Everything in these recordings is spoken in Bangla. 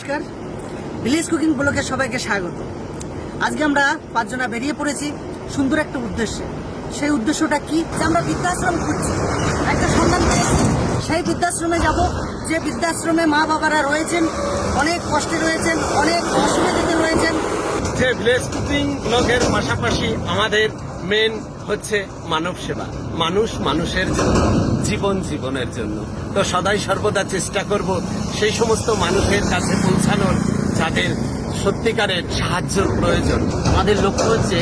নমস্কার। ভিলেজ কুকিং ব্লকে সবাইকে স্বাগত। আজকে আমরা পাঁচজনা বেরিয়ে পড়েছি সুন্দর একটা উদ্দেশ্যে। সেই উদ্দেশ্যটা কি? যে আমরা বৃদ্ধাশ্রম খুঁজছি। একটা সন্ধান পেয়েছি সেই বৃদ্ধাশ্রমে যাব। যে বৃদ্ধাশ্রমে মা বাবারা রয়েছেন, অনেক কষ্টে রয়েছেন, অনেক অসুবিধাতে রয়েছেন। যে ভিলেজ কুকিং ব্লগের পাশাপাশি আমাদের মেন হচ্ছে মানব সেবা। মানুষ মানুষের জন্য জীবন জীবনের জন্য। তো সদাই সর্বদা চেষ্টা করব সেই সমস্ত মানুষের কাছে পৌঁছানোর যাদের সত্যিকারের সাহায্যের প্রয়োজন। আমাদের লক্ষ্য হচ্ছে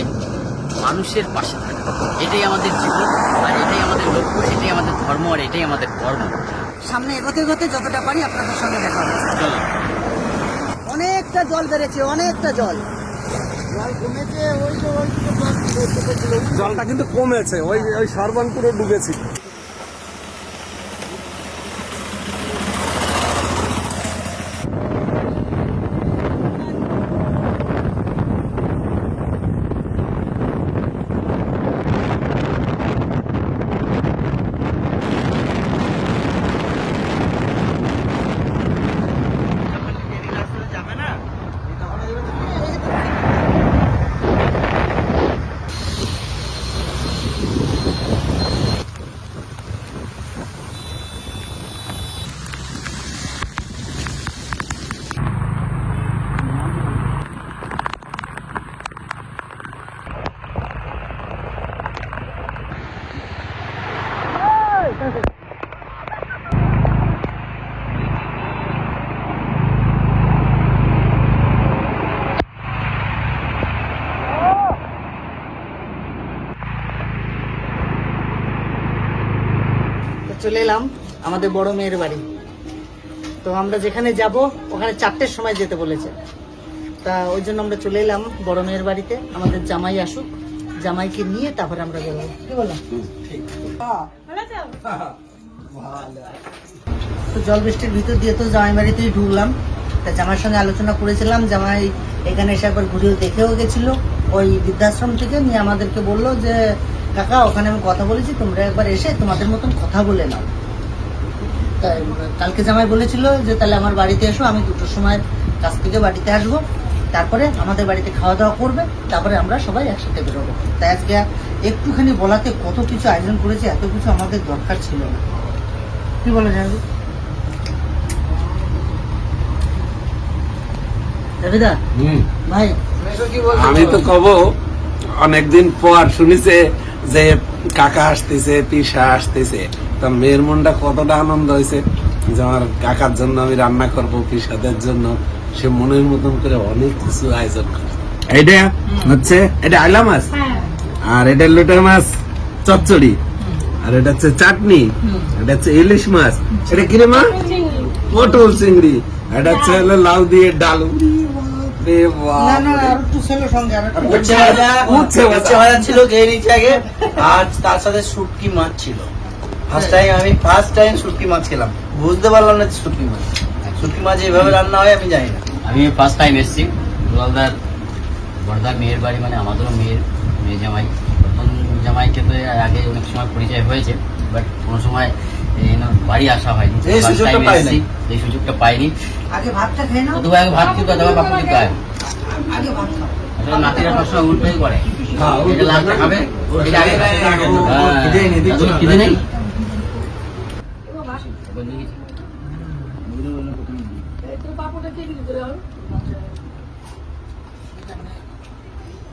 মানুষের পাশে থাকা। এটাই আমাদের জীবন আর এটাই আমাদের লক্ষ্য এটাই আমাদের ধর্ম আর এটাই আমাদের কর্ম। সামনে এগোতে এগোতে যতটা পারি আপনাদের সঙ্গে দেখা হবে। অনেকটা জল বেড়েছে অনেকটা জল। জলটা কিন্তু কমেছে ওই ওই সর্বান পুরো ডুবেছে। চলে এলাম আমাদের বড় মেয়ের বাড়ি। তো আমরা যেখানে যাব ওখানে চারটের সময় যেতে বলেছে। তা ওই জন্য আমরা চলে এলাম বড় মেয়ের বাড়িতে আমাদের জামাই আসুক। জামাইকে নিয়ে তারপরে আমরা বেরোবো। কি বললাম তো জল বৃষ্টির ভিতর দিয়ে তো জামাই বাড়িতেই ঢুকলাম। তা জামাইয়ের সঙ্গে আলোচনা করেছিলাম জামাই এখানে এসে একবার ঘুরেও দেখেও গেছিল। ওই বৃদ্ধাশ্রম থেকে নিয়ে আমাদেরকে বলল যে কাকা ওখানে আমি কথা বলেছি তোমরা একবার এসে তোমাদের মতন কথা বলে নাও। তাই কালকে জামাই বলেছিল যে তাহলে আমার বাড়িতে এসো আমি দুটোর সময় কাছ থেকে বাড়িতে আসব। তারপরে আমাদের বাড়িতে খাওয়া দাওয়া করবে তারপরে আমরা সবাই একসাথে বেরোবো। তাই আজকে একটুখানি বলাতে কত কিছু আয়োজন করেছে এত কিছু আমাদের দরকার ছিল না। কি বলে জানবি? ভাই আমি তো কব অনেকদিন পর শুনিছে যে কাকা আসতেছে পিসা আসতেছে তা মেয়ের মনটা কতটা আনন্দ হয়েছে যে আমার কাকার জন্য আমি রান্না করব পিসাদের জন্য। সে মনের মতন করে অনেক কিছু আয়োজন করে। এটা হচ্ছে এটা আইলা মাছ? আর এটা লোটা মাছ চচ্চড়ি। আর এটা হচ্ছে চাটনি। এটা হচ্ছে ইলিশ মাছ। এটা কিরে মা? পটল চিংড়ি। এটা হচ্ছে লাউ দিয়ে ডাল। রে বাবা। না না আর একটু ছেলে সঙ্গে আর একটু উচ্ছে ভাজা উচ্ছে ভাজা। ছিল খেয়ে নিচ্ছে আগে আর তার সাথে শুটকি মাছ ছিল ফার্স্ট টাইম আমি ফার্স্ট টাইম শুটকি মাছ খেলাম বুঝতে পারলাম না যে শুটকি মাছ শুটকি মাছ এইভাবে রান্না হয় আমি জানি না। আমি ফার্স্ট টাইম এসেছি। দুলালদার বড়দার মেয়ের বাড়ি মানে আমাদেরও মেয়ের মেয়ে জামাই। প্রথম জামাইকে তো আগে অনেক সময় পরিচয় হয়েছে। বাট কোনো সময় বাড়ি আসা হয়নি। এই সুযোগটা time এই সুযোগটা পাইনি। আগে ভাতটা খেয়ে নাও। অথবা আগে ভাত কিন্তু অথবা পাপড়ি খায় আগে ভাত খাও। আসলে নাতিরা সবসময় উল্টোই করে। হ্যাঁ, এটা লালটা খাবে এটা আগে খিদে নেই, ও- ওর হ্যাঁ, খিদে নেই,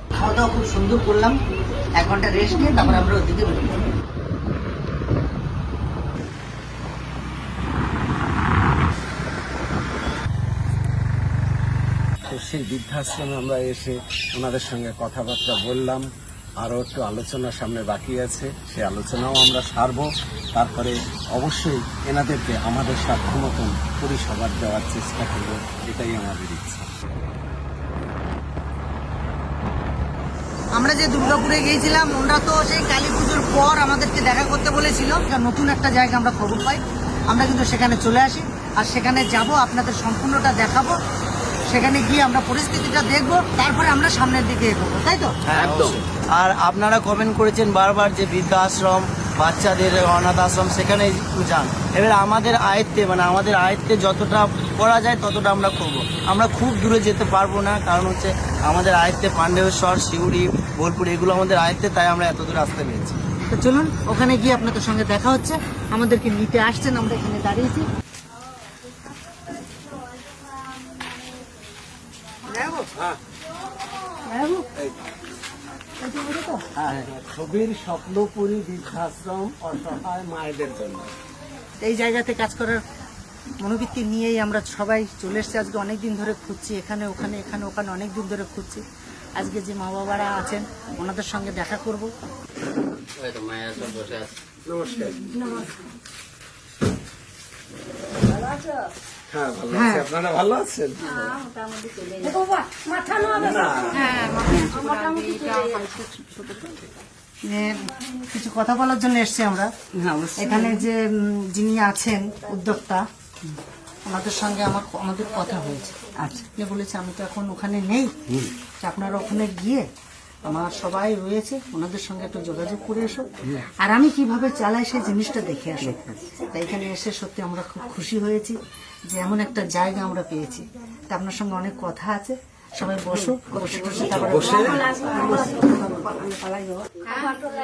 খাওয়া দাওয়া খুব সুন্দর করলাম। এক ঘণ্টা রেস্ট নিয়ে তারপরে আমরা ওদিকে বেরোবো তো সেই বৃদ্ধাশ্রমে আমরা এসে ওনাদের সঙ্গে কথাবার্তা বললাম, আরও একটু আলোচনার সামনে বাকি আছে সেই আলোচনাও আমরা সারবো। তারপরে অবশ্যই এনাদেরকে আমাদের সাধ্য মতন পরিষেবা দেওয়ার চেষ্টা করব, এটাই আমাদের ইচ্ছা। আমরা যে দুর্গাপুরে গিয়েছিলাম, ওনারা তো সেই কালী পুজোর পর আমাদেরকে দেখা করতে বলেছিল নতুন একটা জায়গা আমরা খবর পাই। আমরা কিন্তু সেখানে চলে আসি, আর সেখানে যাব, আপনাদের সম্পূর্ণটা দেখাবো। সেখানে গিয়ে আমরা পরিস্থিতিটা দেখব তারপরে আমরা সামনের দিকে এগোবো তাই তো? একদম আর আপনারা কমেন্ট করেছেন বারবার যে বৃদ্ধাশ্রম বাচ্চাদের অনাথ আশ্রম সেখানে একটু যান। এবার আমাদের আয়ত্তে মানে আমাদের আয়ত্তে যতটা করা যায় ততটা আমরা করব। আমরা খুব দূরে যেতে পারব না কারণ হচ্ছে আমাদের আয়ত্তে পাণ্ডবেশ্বর শিউড়ি বোলপুর এগুলো আমাদের আয়ত্তে তাই আমরা এত দূর আসতে পেরেছি। তো চলুন ওখানে গিয়ে আপনাদের সঙ্গে দেখা হচ্ছে। আমাদেরকে নিতে আসছেন আমরা এখানে দাঁড়িয়েছি যাব? যাব? হ্যাঁ ছবির স্বপ্নপুরী বৃদ্ধাশ্রম অসহায় মায়েদের জন্য। এই জায়গাতে কাজ করার মনোবৃত্তি নিয়েই আমরা সবাই চলে এসেছি। আজকে অনেক দিন ধরে খুঁজছি এখানে ওখানে এখানে ওখানে অনেক দিন ধরে খুঁজছি। আজকে যে মা বাবারা আছেন ওনাদের সঙ্গে দেখা করব। আছে। নমস্কার। হ্যাঁ ভালো হ্যাঁ। আছি। আপনারা ভালো আছেন? যে কিছু কথা বলার জন্য এসেছি আমরা। এখানে যে যিনি আছেন উদ্যোক্তা ওনাদের সঙ্গে আমার আমাদের কথা হয়েছে। আচ্ছা। বলেছে আমি তো এখন ওখানে নেই। তা আপনারা ওখানে গিয়ে আমার সবাই রয়েছে। ওনাদের সঙ্গে একটু যোগাযোগ করে এসো। আর আমি কীভাবে চালাই সেই জিনিসটা দেখে আসো। তাই এখানে এসে সত্যি আমরা খুব খুশি হয়েছি। যে এমন একটা জায়গা আমরা পেয়েছি। তা আপনার সঙ্গে অনেক কথা আছে। সবাই বসো বসে বসে তারপরে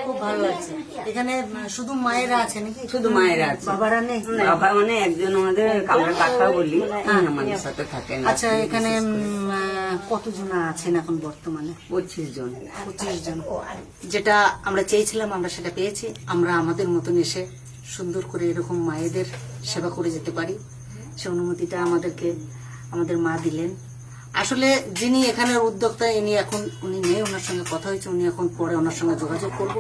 খুব ভালো লাগছে। এখানে শুধু মায়েরা আছে নাকি? শুধু মায়েরা আছে। বাবারা নেই? বাবা মানে একজন আমাদের আমরা কাকা বলি। আমাদের সাথে থাকেন আচ্ছা এখানে কতজন আছেন এখন বর্তমানে? পঁচিশ জন। পঁচিশ জন। যেটা আমরা চেয়েছিলাম আমরা সেটা পেয়েছি। আমরা আমাদের মতন এসে সুন্দর করে এরকম মায়েদের সেবা করে যেতে পারি। সে অনুমতিটা আমাদেরকে আমাদের মা দিলেন। আসলে যিনি এখানের উদ্যোক্তা ইনি এখন উনি নেই ওনার সঙ্গে কথা হয়েছে উনি এখন পরে ওনার সঙ্গে যোগাযোগ করব।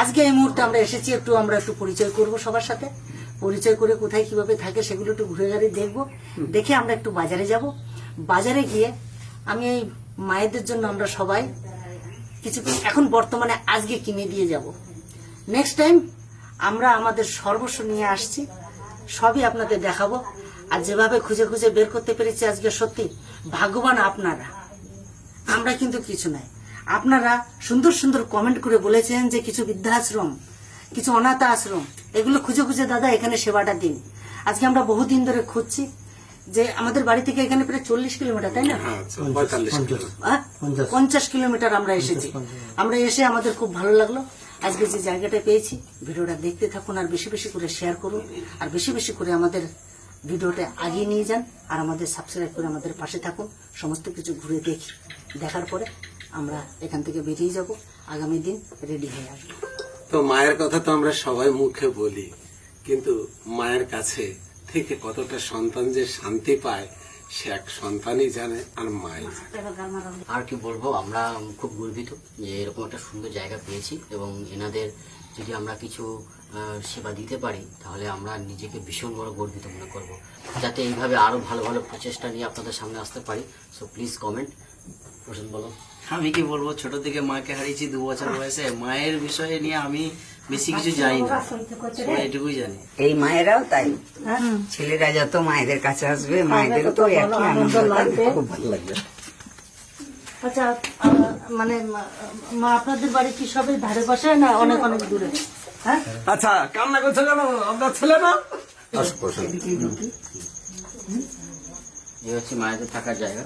আজকে এই মুহূর্তে আমরা এসেছি একটু আমরা একটু পরিচয় করব সবার সাথে। পরিচয় করে কোথায় কীভাবে থাকে সেগুলো একটু ঘুরে গাড়ি দেখব। দেখে আমরা একটু বাজারে যাব। বাজারে গিয়ে আমি এই মায়েদের জন্য আমরা সবাই কিছু এখন বর্তমানে আজকে কিনে দিয়ে যাব। নেক্সট টাইম আমরা আমাদের সর্বস্ব নিয়ে আসছি সবই আপনাদের দেখাবো। আর যেভাবে খুঁজে খুঁজে বের করতে পেরেছি আজকে সত্যি ভাগ্যবান আপনারা। আমরা কিন্তু কিছু নাই। আপনারা সুন্দর সুন্দর কমেন্ট করে বলেছেন যে কিছু বৃদ্ধাশ্রম কিছু অনাথ আশ্রম এগুলো খুঁজে খুঁজে দাদা এখানে সেবাটা দিন। আজকে আমরা বহুদিন ধরে খুঁজছি যে আমাদের বাড়ি থেকে এখানে প্রায় চল্লিশ কিলোমিটার তাই না? হ্যাঁ কিলো আহ? পঞ্চাশ কিলোমিটার। আমরা এসেছি। আমরা এসে আমাদের খুব ভালো লাগল। আজকে যে জায়গাটা পেয়েছি ভিডিওটা দেখতে থাকুন আর বেশি বেশি করে শেয়ার করুন। আর বেশি বেশি করে আমাদের ভিডিওটা আগিয়ে নিয়ে যান আর আমাদের সাবস্ক্রাইব করে আমাদের পাশে থাকুন। সমস্ত কিছু ঘুরে দেখি। দেখার পরে আমরা এখান থেকে বেরিয়ে যাব। আগামী দিন রেডি হয়ে আসব। তো মায়ের কথা তো আমরা সবাই মুখে বলি। কিন্তু মায়ের কাছে থেকে কতটা সন্তান যে শান্তি পায় সে এক সন্তানই জানে আর মাই আর কি বলব আমরা খুব গর্বিত যে এরকম একটা সুন্দর জায়গা পেয়েছি এবং এনাদের যদি আমরা কিছু সেবা দিতে পারি তাহলে আমরা নিজেকে ভীষণ বড় গর্বিত মনে করব। যাতে এইভাবে আরও ভালো ভালো প্রচেষ্টা নিয়ে আপনাদের সামনে আসতে পারি। সো প্লিজ কমেন্ট প্রশ্ন বলো। আমি কি বলব ছোট থেকে মাকে হারিয়েছি দু বছর বয়সে। মায়ের বিষয়ে নিয়ে আমি বেশি কিছু জানি না। এটুকুই জানি। এই মায়েরাও তাই। ছেলেরা যত মায়েদের কাছে আসবে মায়েদের তো একই আনন্দ লাগবে। খুব ভালো লাগবে। আচ্ছা মানে মা- আপনাদের বাড়ি কি সবাই ধারে পাশে না অনেক অনেক দূরে? হ্যাঁ? আচ্ছা কান্না করছে কেন? আপনার ছেলে না? যে হচ্ছে মায়েদের থাকার জায়গা।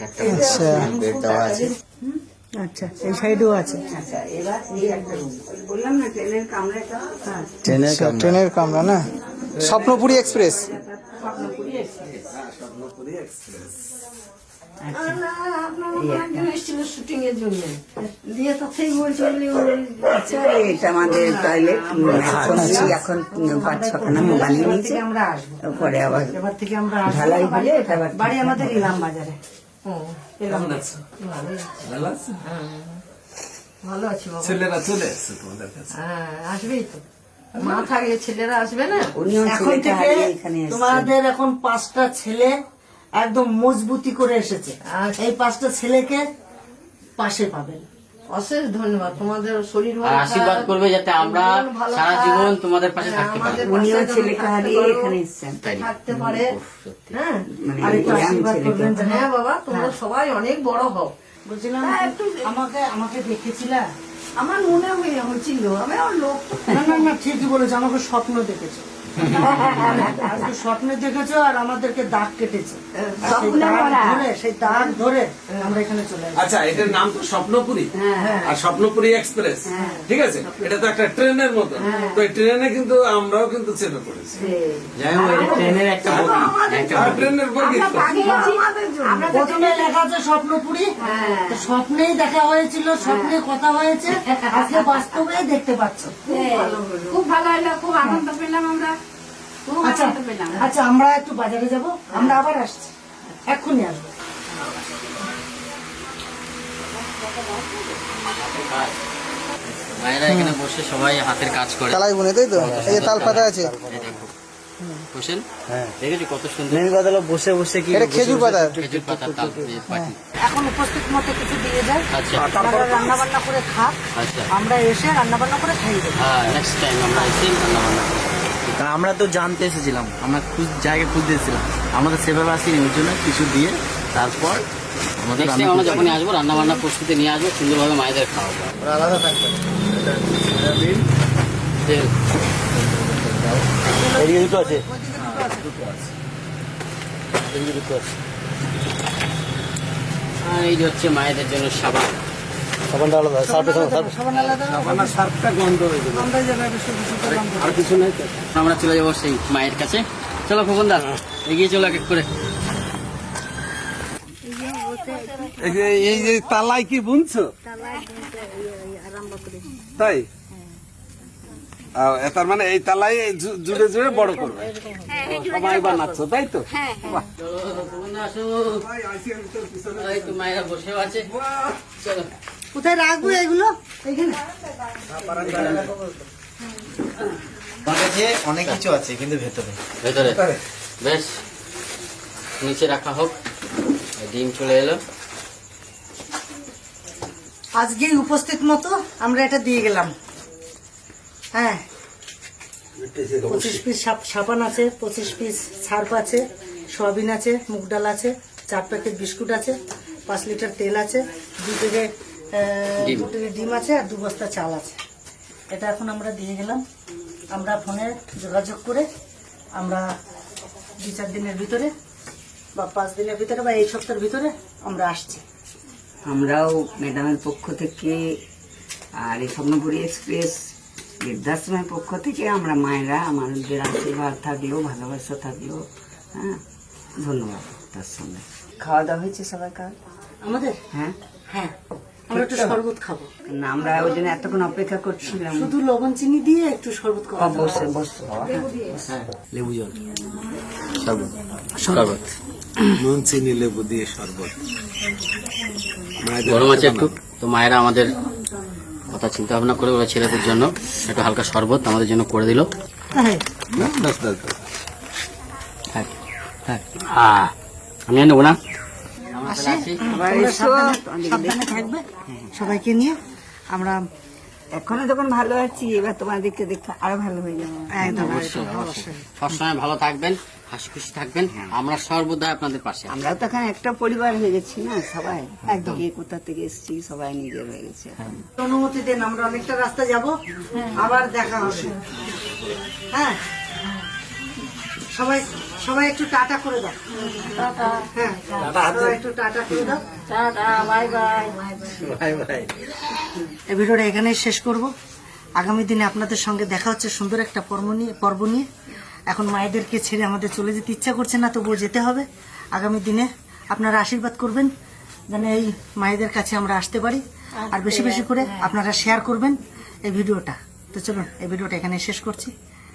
একটা বেড দেওয়া আছে। আচ্ছা এই সাইডেও আছে। আচ্ছা এবার এই একটা room। বললাম না ট্রেনের কামরাটা হ্যাঁ। ট্রেনের ট্রেনের কামরা না? স্বপ্নপুরী এক্সপ্রেস। আচ্ছা। এটা আমাদের টয়লেট এখন পাঁচ ছখানা বানিয়ে নিয়েছে পরে আবার এবার থেকে আমরা আসব। ঢালাই হলে বাড়ি আমাদের ইলাম বাজারে। কেমন আছো? ভালো আছো? ভালো আছি ছেলেরা চলে এসছে তোমাদের কাছে। হ্যাঁ আসবেই তো। মা থাকলে ছেলেরা আসবে না? এখন থেকে তোমাদের এখন পাঁচটা ছেলে একদম মজবুতি করে এসেছে। আচ্ছা। এই পাঁচটা ছেলেকে পাশে পাবেন। অশেষ ধন্যবাদ। তোমাদের শরীর আর আশীর্বাদ করবে যাতে আমরা সারা জীবন তোমাদের পাশে হ্যাঁ, থাকতে পারি। উনিও পাশে ছেলেকে হারিয়ে এখানে এসেছেন। থাকতে পারে। হ্যাঁ মানে আর একটু আশীর্বাদ করবেন হ্যাঁ বাবা তোমরা সবাই অনেক বড় হও। বলছিলাম আমাকে আমাকে দেখেছিলা? আমার মনে হয়ে হচ্ছিল আমি আমার লোক না না না ঠিকই বলেছ আমাকে স্বপ্ন দেখেছ। আজকে স্বপ্নে দেখেছ আর আমাদেরকে দাগ কেটেছে। সেই দাগ ধরে সেই দাগ ধরে আমরা এখানে চলে আচ্ছা এটার নাম তো স্বপ্নপুরী। আর স্বপ্নপুরী এক্সপ্রেস ঠিক আছে? এটা তো একটা ট্রেনের মতো। তো ট্রেনে কিন্তু আমরাও কিন্তু চেপে পড়েছি। যাই হোক এটা ট্রেনের একটা বগি একটা আর বগি। ট্রেনের বগি তো। আমাদের জন্য। প্রথমে লেখা আছে স্বপ্নপুরী। তো স্বপ্নেই দেখা হয়েছিল স্বপ্নে কথা হয়েছে। আজকে বাস্তবে দেখতে পাচ্ছ। খুব ভালো হলো। খুব আনন্দ পেলাম আমরা। খুব আচ্ছা আচ্ছা আমরা একটু বাজারে যাব আমরা আবার আসছি। এক্ষুনি আসব। মায়েরা এখানে বসে সবাই হাতের কাজ করে। তালাই বুনে তাই তো? এই তাল পাতা আছে। বসেন। দেখেছি কত সুন্দর। কথা বসে বসে কি এটা খেজুর পাতা। খেজুর পাতার তাল এখন উপস্থিত মতো কিছু দিয়ে যায় আচ্ছা। রান্না বান্না করে আচ্ছা। আমরা এসে রান্না বান্না করে খাইয়ে দেবো। হ্যাঁ নেক্সট টাইম আমরা এসে রান্না বান্না করব। কারণ আমরা তো জানতে এসেছিলাম আমরা খুঁজ জায়গা খুঁজতে এসেছিলাম। আমরা তো সেভাবে আসিনি ওর জন্য কিছু দিয়ে তারপর আমাদের আমরা যখনই আসব রান্না বান্না প্রস্তুতি নিয়ে আসব সুন্দরভাবে মায়েদের খাওয়াবো। আলাদা থাকবে। তেল এদিকে দুটো আছে। আর এই যে হচ্ছে মায়েদের জন্য সাবান। সাবানটা আলাদা সার্ফে সবার আলাদা আমার সারটা গন্ধ হয়ে যাবে। আমরা যাব শুধু শুধু আর কিছু নাই তো। আমরা চলে যাব সেই মায়ের কাছে। চলো খোকনদা এগিয়ে চলো এক এক করে। এই যে কি বুনছো? তাই? তার মানে এই তালাই জুড়ে জুড়ে বড় করবে। সবাই বানাচ্ছ তাই তো? মায়েরা বসেও আছে। চলো। কোথায় রাখব এগুলো? এখানে। অনেক কিছু আছে কিন্তু ভেতরে। ভেতরে। বেশ নিচে রাখা হোক। ডিম চলে এলো। আজকে উপস্থিত মতো আমরা এটা দিয়ে গেলাম। হ্যাঁ। পঁচিশ পিস সাবান আছে পঁচিশ পিস সার্ফ আছে সয়াবিন আছে মুগ ডাল আছে চার প্যাকেট বিস্কুট আছে পাঁচ লিটার তেল আছে দু থেকে ডিম। ডিম আছে আর দু বস্তা চাল আছে। এটা এখন আমরা দিয়ে গেলাম। আমরা ফোনে যোগাযোগ করে আমরা দু চার দিনের ভিতরে বা পাঁচ দিনের ভিতরে বা এই সপ্তাহের ভিতরে আমরা আসছি। আমরাও ম্যাডামের পক্ষ থেকে আর এই স্বপ্নপুরী এক্সপ্রেস বৃদ্ধাশ্রমের পক্ষ থেকে আমরা মায়েরা আমাদের আশীর্বাদ থাকল ভালোবাসা থাকল হ্যাঁ ধন্যবাদ তার সঙ্গে। খাওয়া দাওয়া হয়েছে সবাই কাল আমাদের? হ্যাঁ। হ্যাঁ। আমরা একটু শরবত খাব। না আমরা ওই জন্য এতক্ষণ অপেক্ষা করছিলাম। শুধু লবণ চিনি দিয়ে একটু শরবত খাব বসে বসে। লেবু জল। শরবত। নুন চিনি লেবু দিয়ে শরবত। গরম আছে একটু? তো মায়েরা আমাদের কথা চিন্তা ভাবনা করে ওরা ছেলেদের জন্য একটা হালকা শরবত আমাদের জন্য করে দিল। হ্যাঁ। আমি নেব না? আসি? আসি। সাবধানে থাকবে। সবাইকে নিয়ে আমরা এখনও যখন ভালো আছি এবার তোমাদেরকে দেখতে আরও ভালো হয়ে যাবে। একদম। অবশ্যই অবশ্যই। সবসময় ভালো থাকবেন হাসি খুশি থাকবেন। আমরা সর্বদা আপনাদের পাশে আছি। আমরাও তো এখন একটা পরিবার হয়ে গেছি না সবাই একদম। কে কোথা থেকে এসেছি সবাই নিজের হয়ে গেছে। অনুমতি দেন আমরা অনেকটা রাস্তা যাব। আবার দেখা হবে। হ্যাঁ। সবাই সবাই একটু টাটা করে দাও। হ্যাঁ সবাই একটু টাটা করে দাও। Bye bye. এই ভিডিওটা এখানেই শেষ করব। আগামী দিনে আপনাদের সঙ্গে দেখা হচ্ছে সুন্দর একটা পর্ব নিয়ে পর্ব নিয়ে। এখন মায়েদেরকে ছেড়ে আমাদের চলে যেতে ইচ্ছা করছে না তবুও যেতে হবে। আগামী দিনে আপনারা আশীর্বাদ করবেন যেন এই মায়েদের কাছে আমরা আসতে পারি। আর বেশি বেশি করে আপনারা শেয়ার করবেন এই ভিডিওটা। তো চলুন এই ভিডিওটা এখানে শেষ করছি।